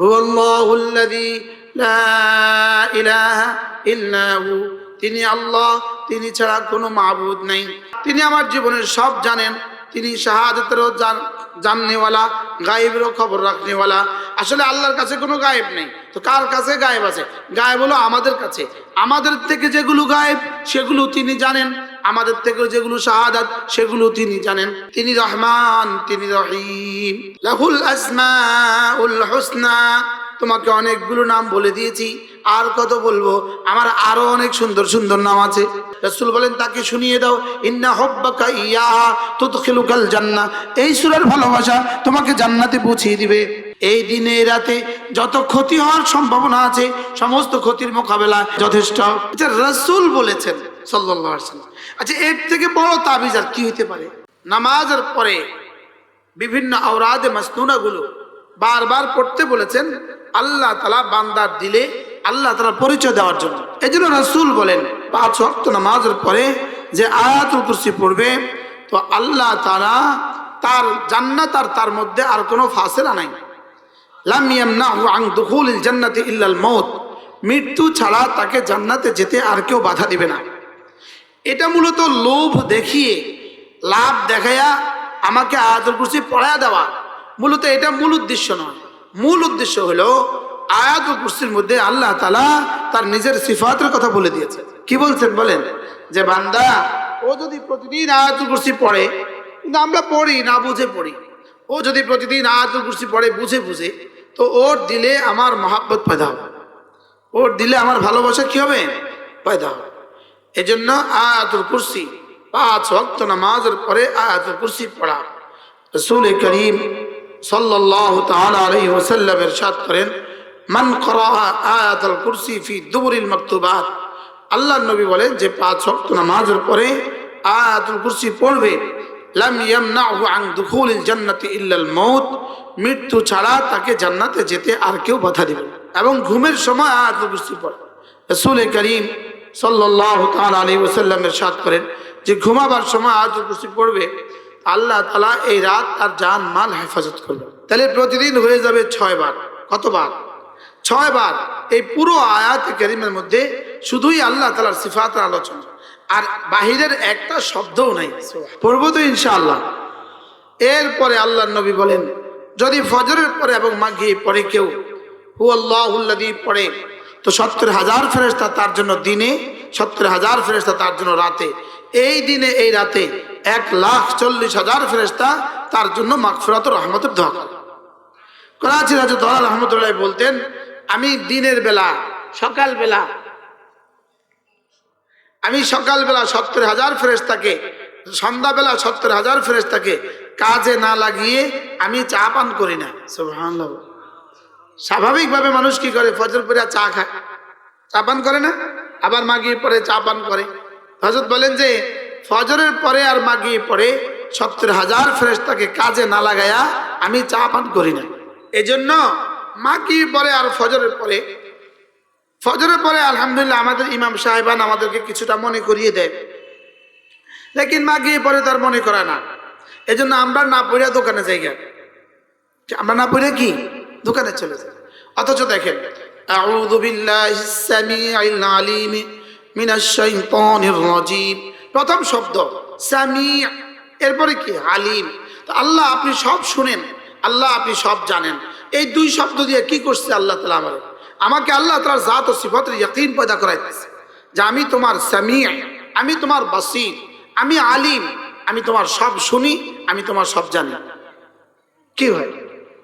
হুয়াল্লাহুল্লাযী لا إله إلا هو তিনি আল্লাহ, তিনি ছাড়া কোনো মাহবুদ নেই। তিনি আমার জীবনের সব জানেন। তিনি শাহাদতেরও জান জাননেওয়ালা, গায়েবেরও খবর রাখনেওয়ালা। আসলে আল্লাহর কাছে কোনো গায়েব নেই। তো কার কাছে গায়েব আছে? গায়েব হলো আমাদের কাছে। আমাদের থেকে যেগুলো গায়েব, সেগুলো তিনি জানেন। আমাদের থেকে যেগুলো শাহাদাত, সেগুলো তিনি জানেন। তিনি রহমান, তিনি রহিম। লাহুল আসমাউল তোমাকে অনেকগুলো নাম বলে দিয়েছি। আর কত বলব? আমার আরও অনেক সুন্দর সুন্দর নাম আছে। রসুল বলেন, তাকে শুনিয়ে দাও। ইন্না হব্বাকা ইয়া তুদখিলুকাল জান্নাহ। এই সূরার ভালোবাসা তোমাকে জান্নাতে পৌঁছিয়ে দিবে। এই দিনে রাতে যত ক্ষতি হওয়ার সম্ভাবনা আছে, সমস্ত ক্ষতির মোকাবেলা যথেষ্ট। আচ্ছা রাসূল বলেছেন ওয়াসাল্লাম আচ্ছা এর থেকে বড় তাবিজ আর কি হইতে পারে? নামাজের পরে বিভিন্ন আওরাদে মাসনুনাগুলো বারবার পড়তে বলেছেন, আল্লাহ তালা বান্দার দিলে আল্লাহ তালা পরিচয় দেওয়ার জন্য। এই জন্য রসুল বলেন, পাঁচ ওয়াক্ত নামাজের পরে যে আয়াতুল কুরসি পড়বে, তো আল্লাহ তালা তার জান্নাত আর তার মধ্যে আর কোনো ফাসেলা নাই। দুখুলিল ইল্লাল মউত। মৃত্যু ছাড়া তাকে জান্নাতে যেতে আর কেউ বাধা দিবে না। এটা মূলত লোভ দেখিয়ে, লাভ দেখাইয়া আমাকে আয়াতুল কুরসি পড়ায়া দেওয়া। মূলত এটা মূল উদ্দেশ্য নয়। মূল উদ্দেশ্য হলো আয়াতুল কুরসির মধ্যে আল্লাহ তালা তার নিজের সিফাতের কথা বলে দিয়েছে। কি বলছেন বলেন? যে বান্দা, ও যদি প্রতিদিন আয়াতুল কুরসি পড়ে, কিন্তু আমরা পড়ি, না বুঝে পড়ি। ও যদি প্রতিদিন আয়াতুল কুরসি পড়ে, বুঝে বুঝে, তো ওর দিলে আমার মহাব্বত পয়দা হবে। ওর দিলে আমার ভালোবাসা কি হবে? পয়দা হবে। এজন্য আয়াতুল কুরসি, পাঁচ ওয়াক্ত নামাজের পরে আয়াতুল কুরসি পড়া। রসুল করিম সাল্লাল্লাহু তাআলা আলাইহি ওয়াসাল্লাম ইরশাদ করেন মান করা আয়াতুল কুরসি ফি দুবুরিল মাকতুবাত। আল্লাহর নবী বলেন যে পাঁচ ওয়াক্ত নামাজের পরে আয়াতুল কুরসি পড়বে। লাম ইয়ামনাহু আন দুখুলিল জান্নাতি ইল্লাল মউত। মৃত্যু ছাড়া তাকে জান্নাতে যেতে আর কেউ বাধা দিবে। এবং ঘুমের সময় আয়াতুল কুরসি পড়ে। রসুল করিম সাল্লাহ তালা আলী ওসাল্লাম সাত করেন যে ঘুমাবার সময় আয়াতুল কুরসি পড়বে। আল্লাহ তালা এই রাত তার জান মাল হেফাজত করবে তাহলে প্রতিদিন হয়ে যাবে ছয় বার। কতবার? ছয় বার এই পুরো আয়াত করিমের মধ্যে শুধুই আল্লাহ তালার সিফাতের আলোচনা। আর বাহিরের একটা শব্দও নাই। পড়ব তো ইনশাআল্লাহ। এরপরে আল্লাহ নবী বলেন, যদি ফজরের পরে এবং মাঘি পরে কেউ হু আল্লাহুল্লাদি পড়ে, তো সত্তর হাজার ফেরেস্তা তার জন্য দিনে, সত্তর হাজার ফেরেস্তা তার জন্য রাতে। এই দিনে, এই রাতে এক লাখ চল্লিশ হাজার ফেরেস্তা তার জন্য মাগফিরাত রহমতের দোয়া করে। করাচি রাজা দলাল রহমতুল্লাহ বলতেন আমি দিনের বেলা সকাল বেলা আমি সকালবেলা সত্তর হাজার ফেরেস্তাকে সন্ধ্যাবেলা সত্তর হাজার ফেরেস্তাকে কাজে না লাগিয়ে আমি চা পান করি না। স্বাভাবিকভাবে মানুষ কি করে? ফজর পরে চা খায়। চা পান করে না? আবার মাগিয়ে পরে চা পান করে। হজরত বলেন যে, ফজরের পরে আর মাগিয়ে পরে সত্তর হাজার ফেরেস্তাকে কাজে না লাগায়া আমি চা পান করি না। এজন্য মাগিয়ে পরে আর ফজরের পরে ফজরের পরে আলহামদুলিল্লাহ আমাদের ইমাম সাহেবান আমাদেরকে কিছুটা মনে করিয়ে দেয়। লেকিন মা গিয়ে পরে তার মনে করে না। এজন্য আমরা না পড়িয়া দোকানে যাই। আমরা না পড়ে কি? দোকানে চলে যাই। অথচ দেখেন প্রথম শব্দ এরপরে কি? আলিম। তো আল্লাহ আপনি সব শুনেন, আল্লাহ আপনি সব জানেন। এই দুই শব্দ দিয়ে কি করছে আল্লাহ তালা আমার? আমাকে আল্লাহ তালার জাত ও সিফতের ইয়কিন পয়দা করাইতেছে। যে আমি তোমার সামি আমি তোমার বাসির, আমি আলিম, আমি তোমার সব শুনি, আমি তোমার সব জানি। কি হয়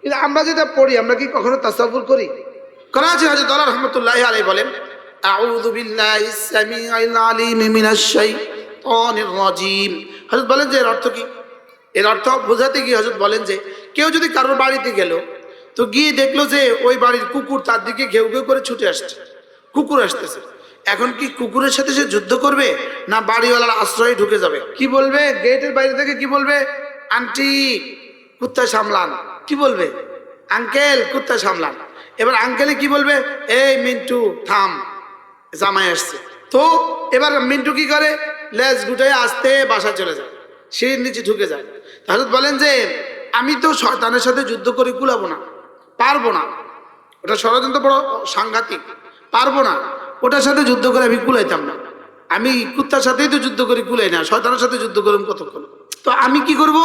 কিন্তু আমরা যেটা পড়ি, আমরা কি কখনো তাসাবুর করি? করাচি হাজরত দলার রহমতুল্লাহ আলাই বলেন, আউযু বিল্লাহি সামিউল আলিম মিনাশ শাইতানির রাজিম। হযরত বলেন যে এর অর্থ কি? এর অর্থ বোঝাতে গিয়ে হযরত বলেন যে, কেউ যদি কারোর বাড়িতে গেল তো গিয়ে দেখল যে ওই বাড়ির কুকুর তার দিকে ঘেউ ঘেউ করে ছুটে আসছে। কুকুর আসতেছে। এখন কি কুকুরের সাথে সে যুদ্ধ করবে না বাড়িওয়ালার আশ্রয়ে ঢুকে যাবে? কি বলবে? গেটের বাইরে থেকে কি বলবে? আন্টি কুত্তা সামলান। কি বলবে? আঙ্কেল কুত্তা সামলান। এবার আঙ্কেলে কি বলবে? এই মিন্টু, থাম। জামাই আসছে। তো এবার মিন্টু কি করে? লেজ গুটাই আসতে বাসা চলে যায়। সিঁড়ির নিচে ঢুকে যায়। তাহলে বলেন যে, আমি তো শয়তানের সাথে যুদ্ধ করে কুলাবো না। পারব না। ওটা ষড়যন্ত্র বড় সাংঘাতিক। পারব না। ওটার সাথে যুদ্ধ করে আমি কুলাইতাম না। আমি কুত্তার সাথেই তো যুদ্ধ করে, কুলাই না। শয়তানের সাথে যুদ্ধ করুন কতক্ষণ? তো আমি কি করব?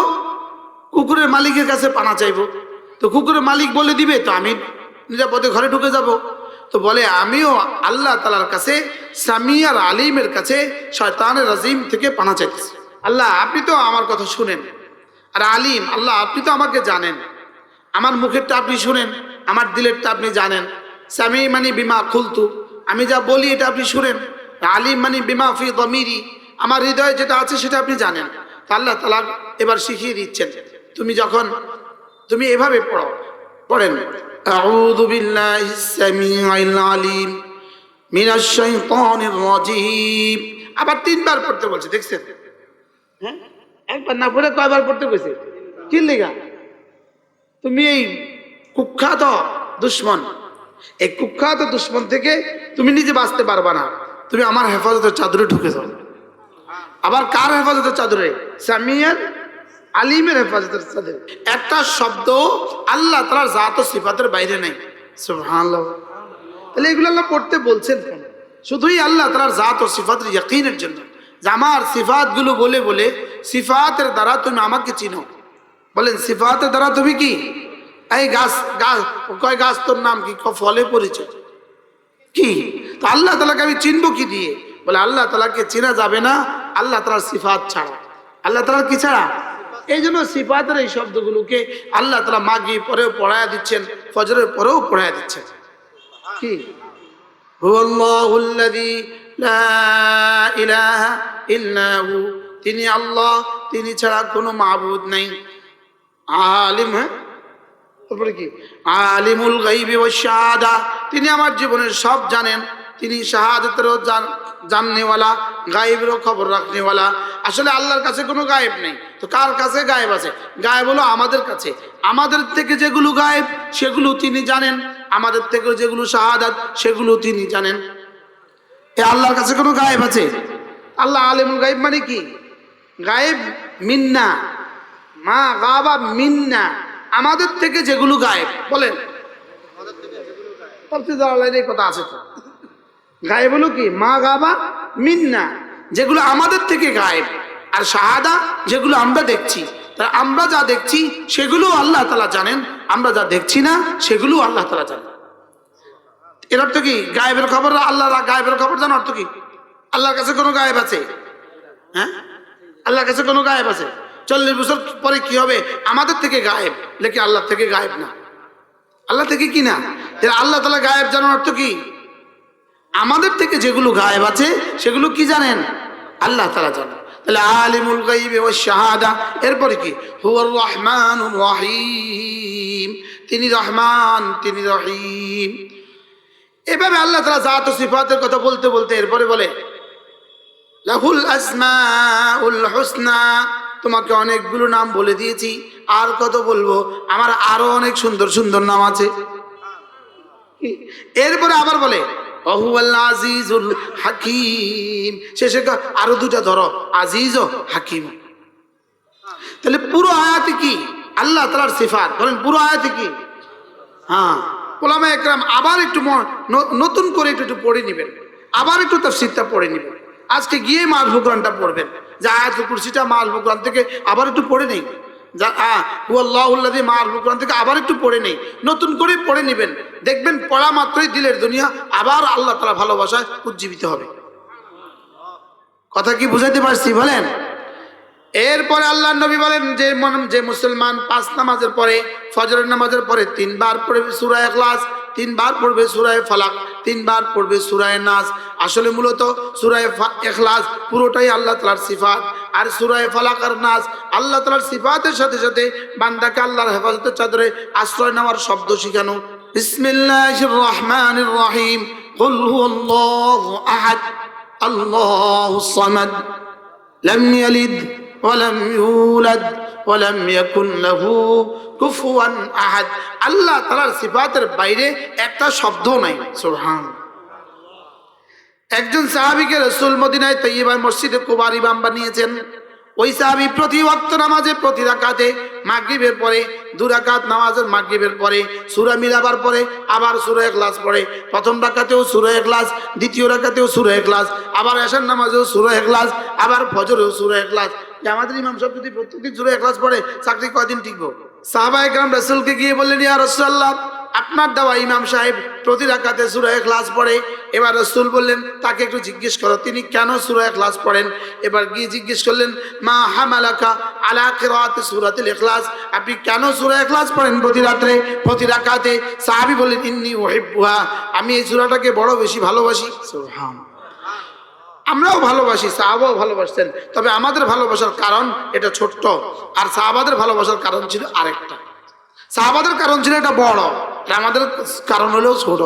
কুকুরের মালিকের কাছে পানা চাইব। তো কুকুরের মালিক বলে দিবে, তো আমি নিরাপদে ঘরে ঢুকে যাব। তো বলে, আমিও আল্লাহ তালার কাছে সামিয়ার আলিমের কাছে, শয়তানের রাজিম থেকে পানা চাইতেছি। আল্লাহ, আপনি তো আমার কথা শুনেন। আর আলিম, আল্লাহ, আপনি তো আমাকে জানেন। আমার মুখেরটা আপনি শুনেন আমার দিলেরটা আপনি জানেন স্বামী মানে বিমা খুলতু আমি যা বলি এটা আপনি শুনেন আলিম মানে বিমা ফি দমিরি আমার হৃদয়ে যেটা আছে সেটা আপনি জানেন তা আল্লাহ তালা এবার শিখিয়ে দিচ্ছেন তুমি যখন তুমি এভাবে পড়ো পড়েন أعوذ بالله السميع العليم من الشيطان الرجيم আবার তিনবার পড়তে বলছে দেখছেন হ্যাঁ একবার না পড়ে কয়বার পড়তে কইছে কি লেগা তুমি এই কুখ্যাত দুশ্মন। এই কুখ্যাত দুশ্মন থেকে তুমি নিজে বাঁচতে পারবা না। তুমি আমার হেফাজতের চাদরে ঢুকে যাও। আবার কার হেফাজতের চাদরে? সামিয়ার আলিমের হেফাজতের চাদরে। একটা শব্দ আল্লাহ তালার জাত ও সিফাতের বাইরে নেই। তাহলে এগুলো আল্লাহ পড়তে বলছেন কেন? শুধুই আল্লাহ তালার জাত ও সিফাতের ইয়াকিনের জন্য। আমার সিফাতগুলো বলে বলে সিফাতের দ্বারা তুমি আমাকে চিনো। বলেন, সিফাতে দ্বারা তুমি কি? এই গাছ গাছ, কয় গাছ তোর নাম কি? ফলে পরিচয় কি? তো আল্লাহ তালাকে আমি চিনব কি দিয়ে? বলে, আল্লাহ তালাকে চেনা যাবে না, আল্লাহ তালার সিফাত ছাড়া। আল্লাহ তালার কি ছাড়া? এই জন্য সিফাতের এই শব্দগুলোকে আল্লাহ তালা মাগি পরেও পড়াইয়া দিচ্ছেন, ফজরের পরেও পড়াইয়া দিচ্ছেন। কি? তিনি আল্লাহ, তিনি ছাড়া কোনো মাহবুদ নেই। আলিম হ্যাঁ? তারপরে কি? আলিমুল গাইবি ও শাহাদা। তিনি আমার জীবনের সব জানেন। তিনি শাহাদাতেরও জান, জাননেওয়ালা, গায়েবেরও খবর রাখনেওয়ালা। আসলে আল্লাহর কাছে কোনো গায়েব নেই। তো কার কাছে গায়েব আছে? গায়েব হলো আমাদের কাছে। আমাদের থেকে যেগুলো গায়েব, সেগুলো তিনি জানেন। আমাদের থেকে যেগুলো শাহাদাত, সেগুলো তিনি জানেন। এ আল্লাহর কাছে কোনো গায়েব আছে? আল্লাহ আলিমুল গায়েব মানে কি? গায়েব মিন্না। মা গাবা মিন্না, আমাদের থেকে যেগুলো গায়েব, বলেন। জালালাইনের কথা আছে তো। গায়েব হলো কি? মা গাবা মিন্না, যেগুলো আমাদের থেকে গায়েব। আর শাহাদা, যেগুলো আমরা দেখছি। তা আমরা যা দেখছি সেগুলো আল্লাহ তালা জানেন। আমরা যা দেখছি না সেগুলো আল্লাহ তালা জানেন। এর অর্থ কি? গায়েবের খবর আল্লাহ গায়েবের খবর জানো অর্থ কি? আল্লাহর কাছে কোনো গায়েব আছে? হ্যাঁ? আল্লাহর কাছে কোনো গায়েব আছে? চল্লিশ বছর পরে কি হবে? আমাদের থেকে গায়েব। লেখে আল্লাহ থেকে গায়েব না? আল্লাহ থেকে কি না? আল্লাহ তালা গায়েব জানার অর্থ কি? আমাদের থেকে যেগুলো গায়েব আছে, সেগুলো কি জানেন? আল্লাহ তালা জানেন। তাহলে আলিমুল গাইবে শাহাদা। এরপরে কি? হুয়ার রহমান রহিম। তিনি রহমান, তিনি রহিম। এভাবে আল্লাহ তালা জাত ও সিফাতের কথা বলতে বলতে এরপরে বলে, লাহুল আসমাউল হুসনা। তোমাকে অনেকগুলো নাম বলে দিয়েছি। আর কত বলব? আমার আরও অনেক সুন্দর সুন্দর নাম আছে। এরপরে আবার বলে আজিজুল হাকিম। শেষে আরও দুটা ধরো, আজিজ ও হাকিম। তাহলে পুরো আয়াতে কি? আল্লাহ তালার সিফাত। বলেন পুরো আয়াতে কি? হ্যাঁ। ওলামা একরাম আবার একটু নতুন করে একটু একটু পড়ে নেবেন। আবার একটু তার শীতটা পড়ে নেবেন। আজকে গিয়ে মাল কোরআনটা পড়বেন। যে আয়াতুল কুরসিটা কোরআন থেকে আবার একটু পড়ে নেই। কোরআন থেকে আবার একটু পড়ে নেই। নতুন করে পড়ে নেবেন। দেখবেন পড়া মাত্রই দিলের দুনিয়া, আবার আল্লাহ তালা ভালোবাসায় উজ্জীবিত হবে। কথা কি বুঝাইতে পারছি বলেন? এরপরে আল্লাহ নবী বলেন যে যে মুসলমান পাঁচ নামাজের পরে, ফজরের নামাজের পরে তিনবার পড়বে সুরায় এখলাস তিনবার পড়বে সুরায় ফালাক। তিনবার পড়বে সুরায় নাস আসলে মূলত সুরায় ফা- এখলাস পুরোটাই আল্লাহ তালার সিফাত আর সুরায় ফালাক আর নাস আল্লাহ তালার সিফাতের সাথে সাথে বান্দাকে আল্লাহর হেফাজতের চাদরে আশ্রয় নেওয়ার শব্দ শিখানো বিসমিল্লাহির রহমানির রহিম قل هو الله أحد الله الصمد لم يلد ولم يولد ولم يكن له كفوا احد আল্লাহ তাআলার সিফাতের বাইরে একটা শব্দ নাই সুবহান একজন সাহাবীকে রাসূল মদিনায় তৈয়বা মসজিদে কুবার ইমাম বানিয়েছেন ওই সাহাবি প্রতি ওয়াক্ত নামাজে প্রতি রাকাতে মাগরিবের পরে দু রাকাত নামাজের মাগরিবের পরে সূরা মিলাবার পরে আবার সূরা ইখলাস পড়ে প্রথম রাকাতেও সূরা ইখলাস দ্বিতীয় রাকাতেও সূরা ইখলাস আবার এশার নামাজেও সূরা ইখলাস আবার ফজরেও সূরা ইখলাস আমাদের ইমাম সাহেব যদি প্রত্যেকদিন সূরা ইখলাস পড়ে, চাকরি কয়দিন টিকবো? সাহাবা একরাম রাসূলকে গিয়ে বললেন, ইয়া রাসূলুল্লাহ, আপনার দেওয়া ইমাম সাহেব প্রতি রাকাতে সূরা ইখলাস পড়ে। এবার রসুল বললেন, তাকে একটু জিজ্ঞেস করো, তিনি কেন সূরা ইখলাস পড়েন? এবার গিয়ে জিজ্ঞেস করলেন, মা হামালাকা আলা কিরাআতি সূরাতিল ইখলাস? আপনি কেন সুরায় ইখলাস পড়েন প্রতি রাত্রে? প্রতি রাকাতে সাহাবী বললেন, ইন্নী উহিব্বুহা, আমি এই সূরাটাকে বড় বেশি ভালোবাসি। সুবহান আমরাও ভালোবাসি, সাহাবাও ভালোবাসতেন। তবে আমাদের ভালোবাসার কারণ এটা ছোট্ট, আর সাহাবাদের ভালোবাসার কারণ ছিল আরেকটা। সাহাবাদের কারণ ছিল এটা বড় আমাদের কারণ হলেও ছোট।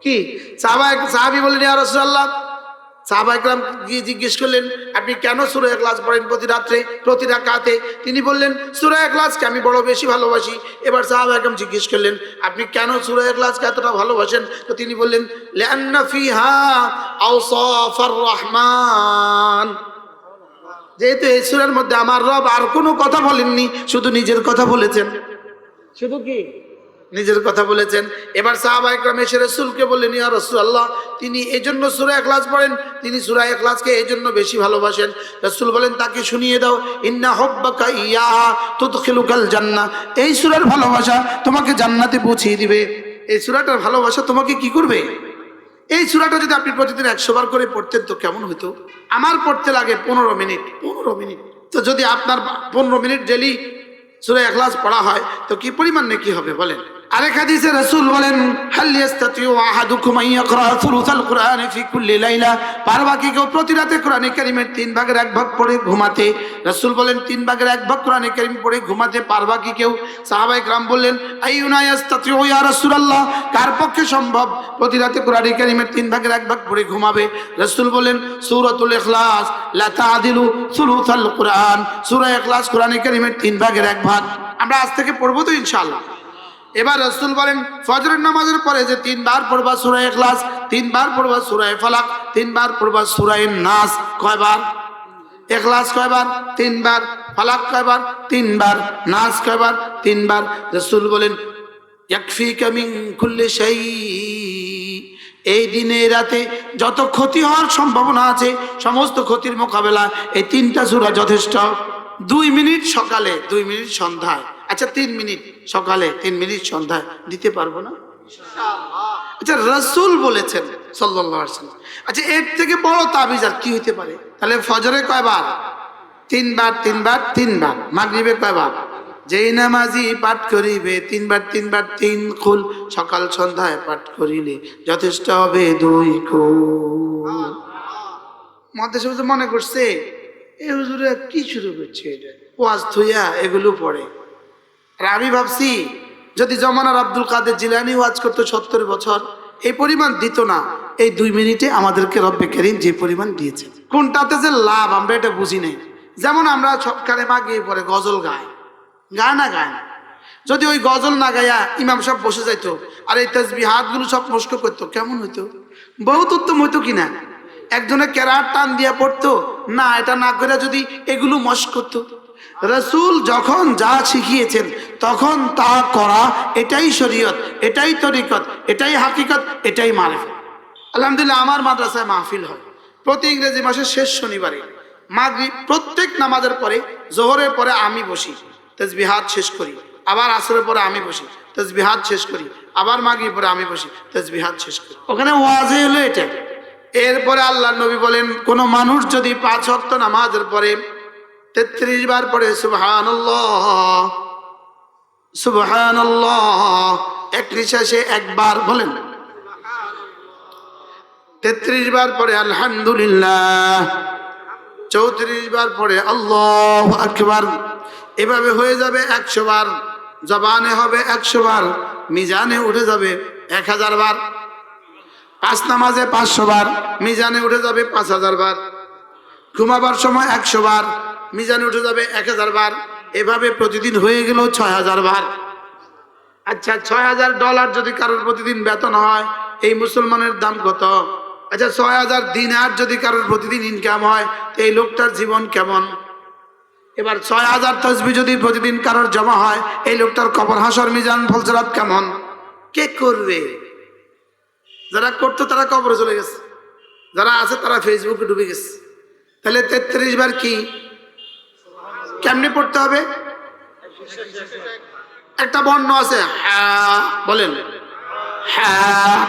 কি? সাহাবা সাহাবি বলেন আর রাসূলুল্লাহ সাহাবা একরাম গিয়ে জিজ্ঞেস করলেন, আপনি কেন সুরা ক্লাস পড়েন প্রতি রাত্রে, প্রতি রাকাতে? তিনি বললেন, সুরা ক্লাসকে আমি বড় বেশি ভালোবাসি। এবার সাহাবা একরাম জিজ্ঞেস করলেন, আপনি কেন সুরা ক্লাসকে এতটা ভালোবাসেন? তো তিনি বললেন রহমান। যেহেতু এই সুরের মধ্যে আমার রব আর কোনো কথা বলেননি, শুধু নিজের কথা বলেছেন। শুধু কি? নিজের কথা বলেছেন। এবার সাহাবা একরাম রসুলকে বললেন, ইয়া রসুল আল্লাহ তিনি এই জন্য সুরা এখলাস পড়েন। তিনি সুরা এখলাসকে এই জন্য বেশি ভালোবাসেন। রসুল বলেন, তাকে শুনিয়ে দাও। ইন্না হব্বাকা ইয়া তুদখিলুকাল জান্নাহ এই সুরার ভালোবাসা তোমাকে জান্নাতে পৌঁছিয়ে দিবে। এই সুরাটার ভালোবাসা তোমাকে কি করবে? এই সুরাটা যদি আপনি প্রতিদিন একশো বার করে পড়তেন তো কেমন হতো? আমার পড়তে লাগে পনেরো মিনিট পনেরো মিনিট। তো যদি আপনার পনেরো মিনিট ডেলি সুরা এখলাস পড়া হয় তো কি পরিমাণ নেকি হবে বলেন? আরেক হাদিসে রাসূল বলেন হাল ইয়াস্তাতিউ আহাদুকুম আন ইয়াকরা সুলুসাল কুরআন ফি কুল্লি লাইলা পারবা কি কেউ প্রতি রাতে কোরআনে কারীমের তিন ভাগের এক ভাগ পড়ে ঘুমাতে রাসূল বলেন তিন ভাগের এক ভাগ কোরআনে কারীম পড়ে ঘুমাতে পারবা কি কেউ সাহাবায়ে کرام বললেন আইয়ুনা ইয়াস্তাতিউ ইয়া রাসূলুল্লাহ কার পক্ষে সম্ভব প্রতি রাতে কোরআনে কারীমের তিন ভাগের এক ভাগ পড়ে ঘুমাবে রাসূল বলেন সূরাতুল ইখলাস লা তাদিলু সুলুসাল কুরআন সূরা ইখলাস কোরআনে কারীমের তিন ভাগের এক ভাগ আমরা আজ থেকে পড়বো তো ইনশাআল্লাহ এবার রসুল বলেন, ফজরের নামাজের পরে যে তিনবার পড়বা সুরায় ক্লাস তিনবার পড়বা সুরায় ফালাক, তিনবার পড়বা সুরায় নাস, কয়বার? এখলাস কয়বার? তিনবার, ফালাক কয়বার? তিনবার, নাস কয়বার? তিনবার। রসুল বলেন, ইয়াকফিকা মিন কুল্লি শাই। এই দিনে রাতে যত ক্ষতি হওয়ার সম্ভাবনা আছে, সমস্ত ক্ষতির মোকাবেলা, এই তিনটা সূরা যথেষ্ট। দুই মিনিট সকালে, দুই মিনিট সন্ধ্যায়। আচ্ছা তিন মিনিট সকালে, তিন মিনিট সন্ধ্যায় দিতে পারব না? আচ্ছা রসুল বলেছেন সাল্লাম আচ্ছা এর থেকে বড় তাবিজ আর কি হইতে পারে? তাহলে ফজরে কয়বার? তিনবার তিনবার তিনবার। মাগরিবে কয়বার? যেই নামাজি পাঠ করিবে, তিনবার তিনবার, তিন খুল। সকাল সন্ধ্যায় পাঠ করিলে যথেষ্ট হবে দুই মধ্যে মনে করছে এই হুজুরে কি শুরু করছে এটা? ওয়াজ থুইয়া এগুলো পড়ে। আর আমি ভাবছি, যদি জমানার আব্দুল কাদের জিলানি ওয়াজ করতো সত্তর বছর, এই পরিমাণ দিত না। এই দুই মিনিটে আমাদেরকে রব্বে করিম যে পরিমাণ দিয়েছে। কোনটাতে যে লাভ, আমরা এটা বুঝি নাই। যেমন আমরা সবকালে মা গিয়ে পরে গজল গায় গায় না গায় না। যদি ওই গজল না গায়া ইমাম সব বসে যাইতো, আর এই তসবি হাতগুলো সব নষ্ট করতো, কেমন হইতো? বহুত উত্তম হইতো কিনা একজনে কেরার টান দিয়া পড়তো, না, এটা না করে যদি এগুলো মশ করতো। রসুল যখন যা শিখিয়েছেন, তখন তা করা এটাই শরীয়ত, এটাই তরিকত, এটাই হাকিকত, এটাই মারেফত। আলহামদুলিল্লাহ, আমার মাদ্রাসায় মাহফিল হয়। প্রতি ইংরেজি মাসের শেষ শনিবারে। মাগরি প্রত্যেক নামাজের পরে, জোহরের পরে আমি বসি তসবিহাত শেষ করি। আবার আসরের পরে আমি বসি তসবিহাত শেষ করি। আবার মাগরি পরে আমি বসি তসবিহাত শেষ করি। ওখানে ওয়াজে হলো এটা এরপরে আল্লাহ নবী বলেন, কোনো মানুষ যদি পাঁচ অক্ত নামাজের পরে তেত্রিশ বার পরে সুবহান সুবহান এক একবার বলেন। তেত্রিশ বার পরে আলহামদুলিল্লাহ। চৌত্রিশ বার পরে আল্লাহ আকবার। এভাবে হয়ে যাবে একশো বার, জবানে হবে একশো বার, মিজানে উঠে যাবে এক হাজার বার। পাঁচ নামাজে পাঁচশো বার, মিজানে উঠে যাবে পাঁচ হাজার বার। ঘুমাবার সময় একশো বার, মিজানে উঠে যাবে এক হাজার বার। এভাবে প্রতিদিন হয়ে গেল ছয় হাজার বার। আচ্ছা ছয় হাজার ডলার যদি কারোর প্রতিদিন বেতন হয়, এই মুসলমানের দাম কত? আচ্ছা ছয় হাজার দিনার যদি কারোর প্রতিদিন ইনকাম হয়, তো এই লোকটার জীবন কেমন? এবার ছয় হাজার তসবি যদি প্রতিদিন কারোর জমা হয়, এই লোকটার কবর হাসর মিজান ফলসরাত কেমন? কে করবে? যারা করতো তারা কবরে চলে গেছে। যারা আছে তারা ফেসবুকে ডুবে গেছে। তাহলে তেত্রিশ বার কি? কেমনে পড়তে হবে? একটা বর্ণ আছে হ্যাঁ বলেন। হ্যাঁ।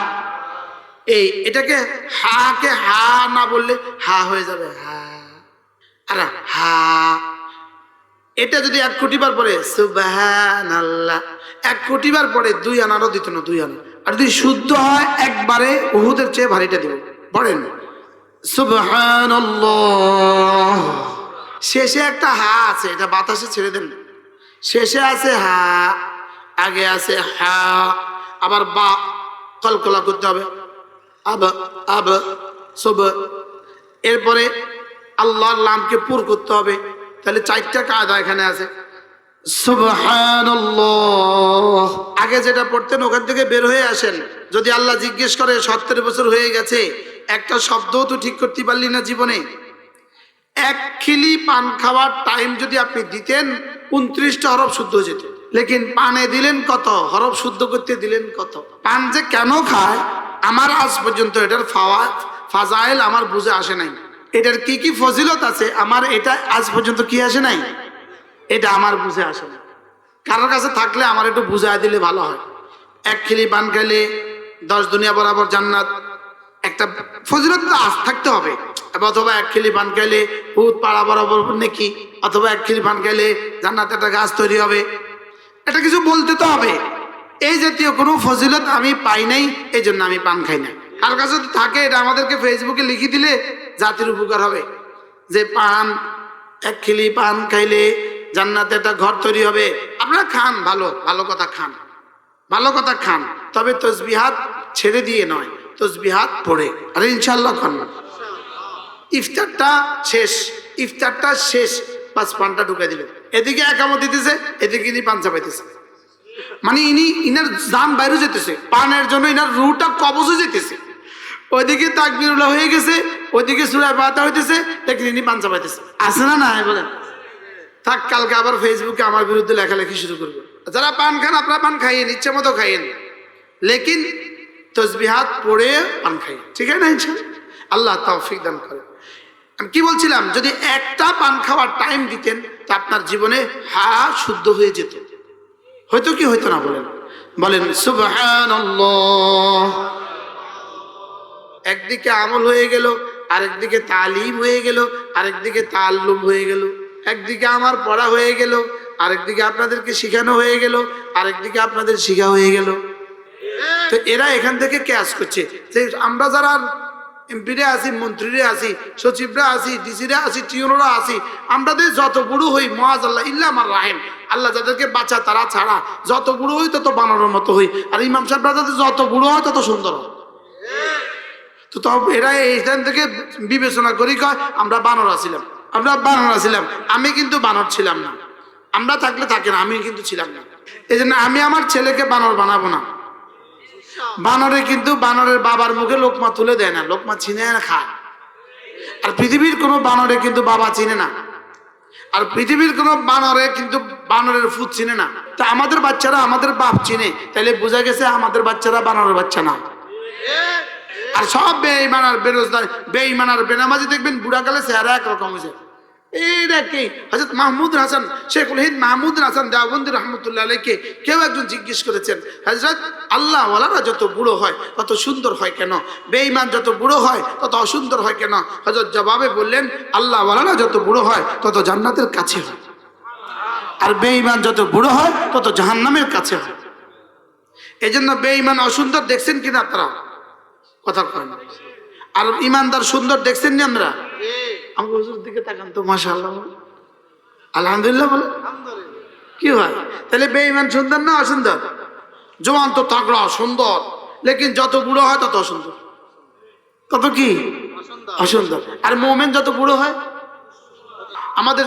এই, এটাকে হা কে হা না বললে হা হয়ে যাবে, হা। আর হা, এটা যদি এক কোটি বার পরে সুবাহান এক কোটি বার পরে দুই আনারও দিত না, দুই আনা। আর যদি শুদ্ধ হয়, একবারে উহুদের চেয়ে ভারীটা দিব। পড়েন। শেষে একটা হা আছে, এটা বাতাসে ছেড়ে দেন। শেষে আছে হা, আগে আছে হা, আবার বা, কলকলা করতে হবে। আব আব, সব। এরপরে আল্লাহর নামকে পুর করতে হবে। তাহলে চারটা কায়দা এখানে আছে। আগে যেটা পড়তেন ওখান থেকে বের হয়ে আসেন। যদি আল্লাহ জিজ্ঞেস করে, সত্তর বছর হয়ে গেছে একটা শব্দও তো ঠিক করতে পারলি না জীবনে। এক খিলি পান খাওয়ার টাইম যদি আপনি দিতেন, উনত্রিশটা হরফ শুদ্ধ যেত। লেকিন পানে দিলেন কত? হরফ শুদ্ধ করতে দিলেন কত? পান যে কেন খায়? আমার আজ পর্যন্ত এটার ফাওয়া, ফাজাইল আমার বুঝে আসে নাই। এটার কি কি ফজিলত আছে? আমার এটা আজ পর্যন্ত কি আসে নাই? এটা আমার বুঝে আসে না কারোর কাছে থাকলে আমার একটু বুঝাই দিলে ভালো হয়। এক খিলি পান খেলে দশ দুনিয়া বরাবর জান্নাত। একটা ফজিলত আস, থাকতে হবে। অথবা এক খিলি পান খাইলে উত পাড়া বরাবর নাকি, অথবা এক খিলি পান খাইলে জান্নাতে একটা গাছ তৈরি হবে। এটা কিছু বলতে তো হবে। এই জাতীয় কোনো ফজিলত আমি পাই নাই এই জন্য আমি পান খাই না। কার কাছে থাকে, এটা আমাদেরকে ফেসবুকে লিখে দিলে জাতির উপকার হবে। যে পান, এক খিলি পান খাইলে জান্নাতে একটা ঘর তৈরি হবে। আপনারা খান, ভালো ভালো কথা খান। ভালো কথা খান। তবে তসবিহাত ছেড়ে দিয়ে নয়, তসবিহাত পড়ে। আরে ইনশাল্লাহ খান ইফতারটা শেষ ইফতারটা শেষ। পাঁচ পানটা ঢুকে দিল এদিকে একামত দিতেছে, এদিকে ইনি পান চাপাইতেছে। মানে ইনি, ইনার জান বাইরে যেতেছে, পানের জন্য ইনার রুটা কবজে যেতেছে। ওইদিকে তাকবিরুল্লাহ হয়ে গেছে, ওইদিকে সুরায় পাতা হইতেছে দেখলেন ইনি পান চাপাইতেছে। আছে না না বলেন? থাক, কালকে আবার ফেসবুকে আমার বিরুদ্ধে লেখালেখি শুরু করব। যারা পান খান, আপনারা পান খাইয়েন ইচ্ছে মতো খাইয়েন। লেকিন তসবিহাত পড়ে পান খাই। ঠিক আছে না? আল্লাহ? তৌফিক দান করে। আমি কি বলছিলাম? যদি একটা পান খাওয়ার টাইম দিতেন, তা আপনার জীবনে হা শুদ্ধ হয়ে যেত। হয়তো কি হয়তো না বলেন? বলেন, সুবহানাল্লাহ। একদিকে আমল হয়ে গেল, আরেকদিকে তালিম হয়ে গেল, আরেকদিকে তাল্লুম হয়ে গেল। একদিকে আমার পড়া হয়ে গেল, আরেকদিকে আপনাদেরকে শেখানো হয়ে গেল, আরেকদিকে আপনাদের শেখা হয়ে গেল। তো এরা এখান থেকে ক্যাশ করছে। যে আমরা যারা এমপিরা আছি, মন্ত্রীরা আছি, সচিবরা আছি, ডিসিরা আছি, টিউনরা আছি আমাদের যত বুড়ো হই মহাজ আল্লাহ ইল্লা আমার রাহেম। আল্লাহ যাদেরকে বাঁচা তারা ছাড়া যত বুড়ো হই, তত বানানোর মতো হই। আর ইমাম সাহেবরা যাদের যত বুড়ো হয়, তত সুন্দর হয়। তো তবে এরা এইখান থেকে বিবেচনা করি, কয়, আমরা বানর আছিলাম। আমরা বানর আছিলাম। আমি কিন্তু বানর ছিলাম না। আমরা থাকলে থাকে না, আমি কিন্তু ছিলাম না। এই আমি আমার ছেলেকে বানর বানাবো না। বানরে কিন্তু বানরের বাবার মুখে লোকমা তুলে দেয় না, লোকমা চিনে না খায়। আর পৃথিবীর কোনো বানরে কিন্তু বাবা চিনে না। আর পৃথিবীর কোনো বানরে কিন্তু বানরের ফুট চিনে না। তা আমাদের বাচ্চারা আমাদের বাপ চিনে তাহলে বোঝা গেছে আমাদের বাচ্চারা বানরের বাচ্চা না। আর সব বেঈমান আর বেরোজগার বেঈমান আর বেনামাজি দেখবেন, বুড়াকালে চেহারা একরকম হয়েছে এইটা কি হজরত মাহমুদ হাসান, শেখুল হিদ মাহমুদ হাসান দেওবন্দি রহমতুল্লাহ আলাইকে কেউ একজন জিজ্ঞেস করেছেন হজরত আল্লাহ ওয়ালারা যত বুড়ো হয় তত সুন্দর হয় কেন? বেঈমান যত বুড়ো হয় তত অসুন্দর হয় কেন? হজরত জবাবে বললেন আল্লাহ ওয়ালারা যত বুড়ো হয় তত জান্নাতের কাছে হয়। আর বেঈমান যত বুড়ো হয় তত জাহান্নামের কাছে হয়। এই জন্য বেঈমান অসুন্দর দেখছেন কিনা আপনারা? কথা কয় আর ইমানদার সুন্দর দেখছেন নি আমরা? আমার হুজুর দিকে তাকান তো মাশাআল্লাহ আলহামদুলিল্লাহ বলে কি হয়? তাহলে বেঈমান সুন্দর না অসুন্দর? জোয়ান তো তাগড়া সুন্দর। লেকিন যত বুড়ো হয় তত অসুন্দর। তত কি? অসুন্দর। আর মোমেন যত বুড়ো হয়? আমাদের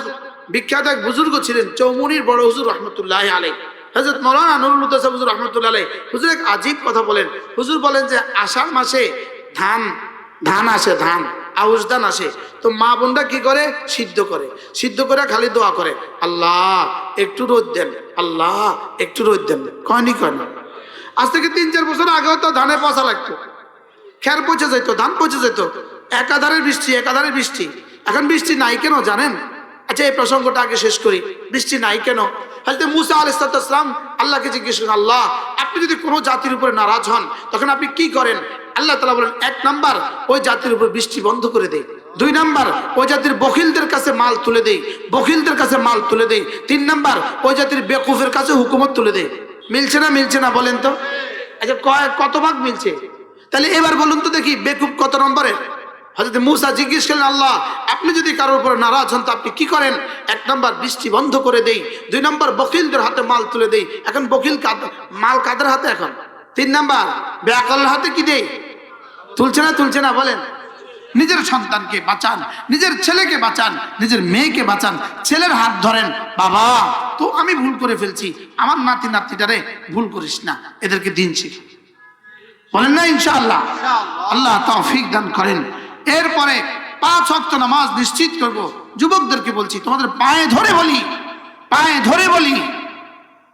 বিখ্যাত এক বুজুর্গ ছিলেন চৌমুনির বড় হুজুর রহমতুল্লাহ আলাই হজরত মৌলানা নুরুল উদ্দাসা হুজুর রহমতুল্লাহ আলাই হুজুর এক আজীব কথা বলেন। হুজুর বলেন যে আষাঢ় মাসে ধান ধান আসে ধান। আউসদান আসে। তো মা বোনরা কি করে? সিদ্ধ করে। সিদ্ধ করে খালি দোয়া করে। আল্লাহ, একটু রোদ দেন। আল্লাহ, একটু রোদ দেন। কয়নি কয় না আজ থেকে তিন, চার বছর আগেও তো ধানে পচা লাগতো। খের পচে যেত ধান পচে যেত একাধারে বৃষ্টি একাধারে বৃষ্টি। এখন বৃষ্টি নাই কেন জানেন? আচ্ছা এই প্রসঙ্গটা আগে শেষ করি। বৃষ্টি নাই কেন? হয়তো মুসা আল ইসলাম আল্লাহকে জিজ্ঞেস করেন, আল্লাহ, আপনি যদি কোনো জাতির উপরে নারাজ হন, তখন আপনি কি করেন? আল্লাহ তালা বলেন, এক নাম্বার, ওই জাতির উপর বৃষ্টি বন্ধ করে দেয় দুই নাম্বার, ওই জাতির বকিলদের কাছে মাল তুলে দেয় বকিলদের কাছে মাল তুলে দেয় তিন নাম্বার, ওই জাতির বেকুফের কাছে হুকুমত তুলে দেয় মিলছে না মিলছে না, বলেন তো? আচ্ছা কত ভাগ মিলছে? তাহলে এবার বলুন তো দেখি, বেকুফ কত নম্বরের? হজরত মুসা জিজ্ঞেস করলেন আল্লাহ আপনি যদি কারোর উপরে নারাজ হন তো আপনি কি করেন? এক নম্বর বৃষ্টি বন্ধ করে দেই। দুই নম্বর বকিলদের হাতে মাল তুলে দেই। এখন বকিল কাদ- মাল কাদের হাতে এখন? তিন নম্বর ব্যাকলের হাতে কি দেই? তুলছে না তুলছে না বলেন। নিজের সন্তানকে বাঁচান নিজের ছেলেকে বাঁচান নিজের মেয়েকে বাঁচান ছেলের হাত ধরেন বাবা তো আমি ভুল করে ফেলছি। আমার নাতি নাতিটারে ভুল করিস না এদেরকে দিন শিখ বলেন না ইনশাআল্লাহ। আল্লাহ তৌফিক দান করেন। এরপরে পাঁচ ওয়াক্ত নামাজ নিশ্চিত করব। যুবকদেরকে বলছি, তোমাদের পায়ে ধরে বলি, পায়ে ধরে বলি,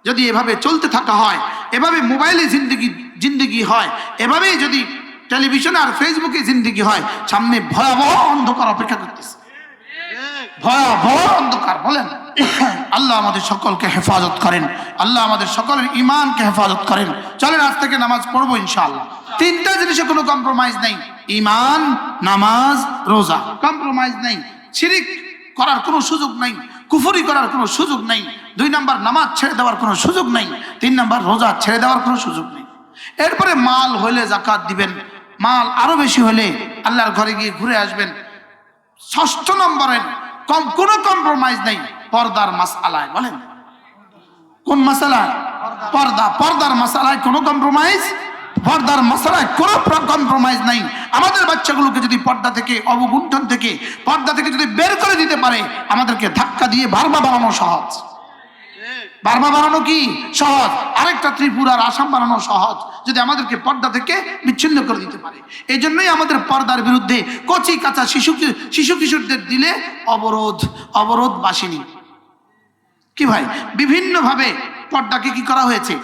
যদি এভাবে চলতে থাকা হয়, এভাবে মোবাইলে জিন্দগি জিন্দগি হয় এভাবেই যদি টেলিভিশন আর ফেসবুকে জিন্দগি হয়, সামনে ভয়াবহ অন্ধকার অপেক্ষা করতেছে। ভয়াবহ অন্ধকার, বলেন। আল্লাহ আমাদের সকলকে হেফাজত করেন। আল্লাহ আমাদের সকলের ইমানকে হেফাজত করেন। চলেন আজ থেকে নামাজ পড়ব ইনশাআল্লাহ। তিনটা জিনিসে কোনো কম্প্রোমাইজ নেই। ইমান নামাজ, রোজা। কম্প্রোমাইজ নেই। শিরিক করার কোনো সুযোগ নেই। কুফুরি করার কোনো সুযোগ নেই। দুই নাম্বার নামাজ ছেড়ে দেওয়ার কোনো সুযোগ নেই। তিন নাম্বার রোজা ছেড়ে দেওয়ার কোনো সুযোগ নেই। এরপরে মাল হইলে জাকাত দিবেন। মাল আরও বেশি হলে আল্লাহর ঘরে গিয়ে ঘুরে আসবেন। ষষ্ঠ নম্বরের কম, কোনো কম্প্রোমাইজ নেই। পর্দার মাসালায়, বলেন। কোন মাসালায়? পর্দা। পর্দার মাসালায় কোনো কম্প্রোমাইজ পর্দার মশলায় কোনো কম্প্রোমাইজ নাই। আমাদের বাচ্চাগুলোকে যদি পর্দা থেকে অবগুণ্ঠন থেকে, পর্দা থেকে যদি বের করে দিতে পারে, আমাদেরকে ধাক্কা দিয়ে বারবা বানানো সহজ। বার্মা বানানো কি? সহজ। আরেকটা ত্রিপুরার আসাম বানানো সহজ। যদি আমাদেরকে পর্দা থেকে বিচ্ছিন্ন করে দিতে পারে। এই জন্যই আমাদের পর্দার বিরুদ্ধে কচি কাঁচা শিশু শিশু কিশোরদের দিলে অবরোধ অবরোধ বাসিনী। কি ভাই? বিভিন্নভাবে পর্দাকে কি করা হয়েছে?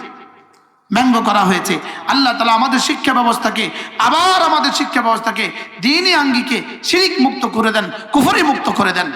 ব্যঙ্গ করা হয়েছে। আল্লাহ তালা আমাদের শিক্ষা ব্যবস্থাকে, আবার আমাদের শিক্ষা ব্যবস্থাকে, দিনই আঙ্গিকে শিরিক মুক্ত করে দেন, কুফরি মুক্ত করে দেন।